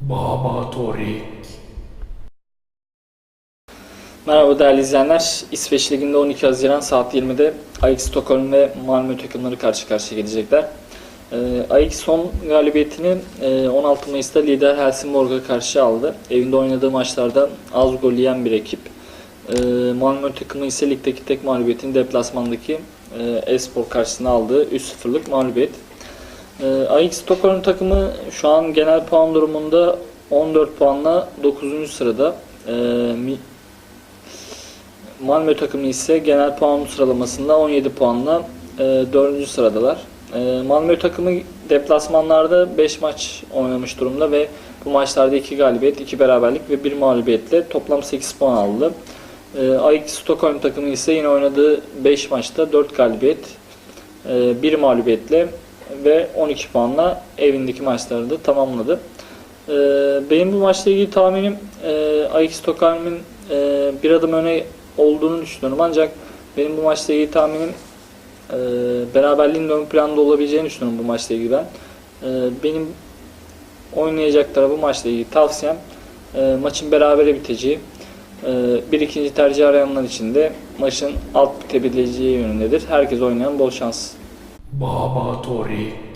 Baba Torik. Merhaba değerli izleyenler. İsveç Ligi'nde 12 Haziran saat 20'de Ajax Stockholm ve Malmö takımları karşı karşıya gelecekler. Ee, Ajax son galibiyetini e, 16 Mayıs'ta lider Helsingborg'a karşı aldı. Evinde oynadığı maçlarda az gol yiyen bir ekip. Ee, Malmö takımı ise ligdeki tek mağlubiyetini deplasmandaki e, Espor karşısına aldığı 3-0'lık mağlubiyet. Ee, Ajax Stockholm takımı şu an genel puan durumunda 14 puanla 9. sırada. Mi- Malmö takımı ise genel puan sıralamasında 17 puanla e, 4. sıradalar. E, Malmö takımı deplasmanlarda 5 maç oynamış durumda ve bu maçlarda 2 galibiyet, 2 beraberlik ve 1 mağlubiyetle toplam 8 puan aldı. E, Ajax Stockholm takımı ise yine oynadığı 5 maçta 4 galibiyet, e, 1 mağlubiyetle ve 12 puanla evindeki maçları da tamamladı. E, benim bu maçla ilgili tahminim e, Ajax Stockholm'un e, bir adım öne olduğunu düşünüyorum. Ancak benim bu maçla ilgili tahminim e, beraberliğin ön planda olabileceğini düşünüyorum bu maçla ilgili ben. E, benim oynayacaklara bu maçla ilgili tavsiyem e, maçın berabere biteceği. E, bir ikinci tercih arayanlar için de maçın alt bitebileceği yönündedir. Herkes oynayan bol şans. Baba Torik.